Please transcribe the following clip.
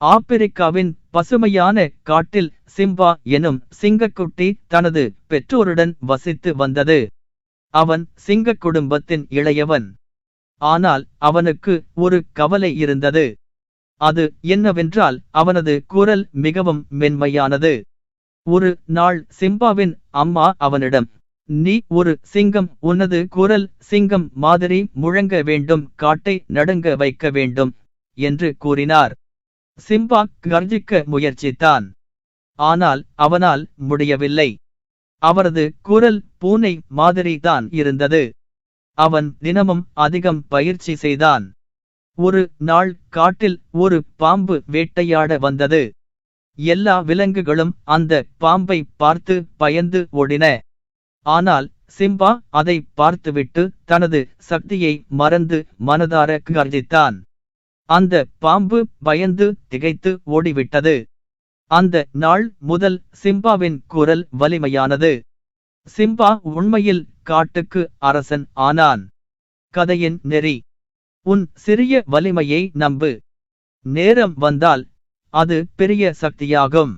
ஆப்பிரிக்காவின் பசுமையான காட்டில் சிம்பா எனும் சிங்கக்குட்டி தனது பெற்றோருடன் வசித்து வந்தது. அவன் சிங்க குடும்பத்தின் இளையவன். ஆனால் அவனுக்கு ஒரு கவலை இருந்தது. அது என்னவென்றால் அவனது குரல் மிகவும் மென்மையானது. ஒரு நாள் சிம்பாவின் அம்மா அவனிடம் நீ ஒரு சிங்கம் உனது குரல் சிங்கம் மாதிரி முழங்க வேண்டும் காட்டை நடுங்க வைக்க வேண்டும் என்று கூறினார். சிம்பா கர்ஜிக்க முயற்சித்தான். ஆனால் அவனால் முடியவில்லை. அவரது குரல் பூனை மாதிரிதான் இருந்தது. அவன் தினமும் அதிகம் பயிற்சி செய்தான். ஒரு நாள் காட்டில் ஒரு பாம்பு வேட்டையாட வந்தது. எல்லா விலங்குகளும் அந்த பாம்பை பார்த்து பயந்து ஓடின. ஆனால் சிம்பா அதை பார்த்துவிட்டு தனது சக்தியை மறந்து மனதார கர்ஜித்தான். அந்த பாம்பு பயந்து திகைத்து ஓடிவிட்டது. அந்த நாள் முதல் சிம்பாவின் குரல் வலிமையானது. சிம்பா உண்மையில் காட்டுக்கு அரசன் ஆனான். கதையின் நெறி. உன் சிறிய வலிமையை நம்பு. நேரம் வந்தால் அது பெரிய சக்தியாகும்.